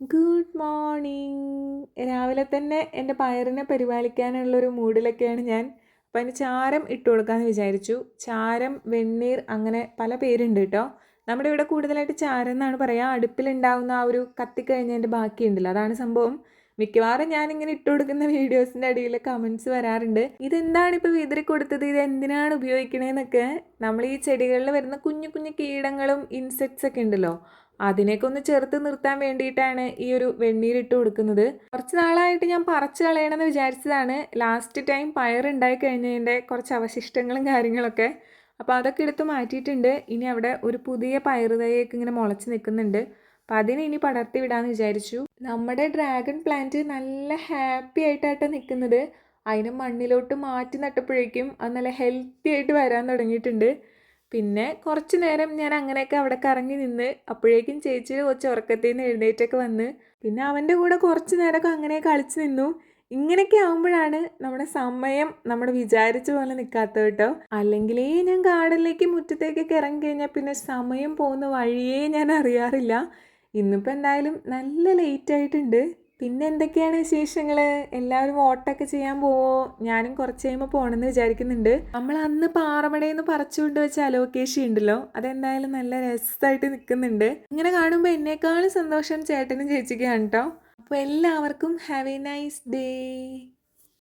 Good morning രാവിലെ തന്നെ എന്റെ പയറിനെ പരിപാലിക്കാനുള്ളൊരു മൂഡിലൊക്കെയാണ് ഞാൻ. അപ്പം അതിന് ചാരം ഇട്ട് കൊടുക്കാമെന്ന് വിചാരിച്ചു. ചാരം വെണ്ണീർ അങ്ങനെ പല പേരുണ്ട് കേട്ടോ. നമ്മുടെ ഇവിടെ കൂടുതലായിട്ട് ചാരം എന്നാണ് പറയുക അടുപ്പിലുണ്ടാവുന്ന ആ ഒരു കത്തിക്കഴിഞ്ഞതിന്റെ ബാക്കിയുണ്ടല്ലോ. അതാണ് സംഭവം. മിക്കവാറും ഞാനിങ്ങനെ ഇട്ട് കൊടുക്കുന്ന വീഡിയോസിന്റെ അടിയിൽ കമൻസ് വരാറുണ്ട്. ഇതെന്താണ് ഇപ്പോൾ വിതറി കൊടുത്തത്? ഇത് എന്തിനാണ് ഉപയോഗിക്കണേന്നൊക്കെ നമ്മൾ ഈ ചെടികളിൽ വരുന്ന കുഞ്ഞു കുഞ്ഞു കീടങ്ങളും ഇൻസെക്ട്സ് ഒക്കെ ഉണ്ടല്ലോ. അതിനെയൊക്കെ ഒന്ന് ചെറുത്ത് നിർത്താൻ വേണ്ടിയിട്ടാണ് ഈ ഒരു വെണ്ണീരിട്ട് കൊടുക്കുന്നത്. കുറച്ച് നാളായിട്ട് ഞാൻ പറിച്ച് കളയണമെന്ന് വിചാരിച്ചതാണ്. ലാസ്റ്റ് ടൈം പയറുണ്ടായി കഴിഞ്ഞതിന്റെ കുറച്ച് അവശിഷ്ടങ്ങളും കാര്യങ്ങളൊക്കെ. അപ്പോൾ അതൊക്കെ എടുത്ത് മാറ്റിയിട്ടുണ്ട്. ഇനി അവിടെ ഒരു പുതിയ പയറ് തൈയൊക്കെ ഇങ്ങനെ മുളച്ച് നിൽക്കുന്നുണ്ട്. അപ്പം അതിനെ ഇനി പടർത്തി വിടാമെന്ന് വിചാരിച്ചു. നമ്മുടെ ഡ്രാഗൺ പ്ലാന്റ് നല്ല ഹാപ്പി ആയിട്ടാട്ടോ നിൽക്കുന്നത്. അതിനെ മണ്ണിലോട്ട് മാറ്റി നട്ടപ്പോഴേക്കും അത് നല്ല ഹെൽത്തി ആയിട്ട് വരാൻ തുടങ്ങിയിട്ടുണ്ട്. പിന്നെ കുറച്ച് നേരം ഞാൻ അങ്ങനെയൊക്കെ അവിടെ കറങ്ങി നിന്ന് അപ്പോഴേക്കും ചേച്ചി കൊച്ചു ഉറക്കത്തിൽ നിന്ന് എഴുന്നേറ്റൊക്കെ വന്ന് പിന്നെ അവന്റെ കൂടെ കുറച്ച് നേരമൊക്കെ അങ്ങനെ കളിച്ച് നിന്നു. ഇങ്ങനെയൊക്കെ ആകുമ്പോഴാണ് നമ്മുടെ സമയം നമ്മൾ വിചാരിച്ച പോലെ നിൽക്കാത്തത് കേട്ടോ. അല്ലെങ്കിലേ ഞാൻ ഗാർഡനിലേക്ക് മുറ്റത്തേക്കൊക്കെ ഇറങ്ങി കഴിഞ്ഞാൽ പിന്നെ സമയം പോകുന്ന വഴിയേ ഞാൻ അറിയാറില്ല. ഇന്നിപ്പോൾ എന്തായാലും നല്ല ലേറ്റ് ആയിട്ടുണ്ട്. പിന്നെ എന്തൊക്കെയാണ് വിശേഷങ്ങൾ എല്ലാവരും വോട്ടൊക്കെ ചെയ്യാൻ പോവോ? ഞാനും കുറച്ച് കഴിയുമ്പോൾ പോകണമെന്ന് വിചാരിക്കുന്നുണ്ട്. നമ്മൾ അന്ന് പാറമടയിൽ നിന്ന് പറിച്ചുകൊണ്ട് വെച്ച അലോക്കേഷൻ ഉണ്ടല്ലോ അതെന്തായാലും നല്ല രസമായിട്ട് നിൽക്കുന്നുണ്ട് ഇങ്ങനെ കാണുമ്പോൾ എന്നേക്കാളും സന്തോഷം ചേട്ടനും ചേച്ചിക്കാണ് കേട്ടോ അപ്പോൾ എല്ലാവർക്കും ഹാവ് എ നൈസ് ഡേ.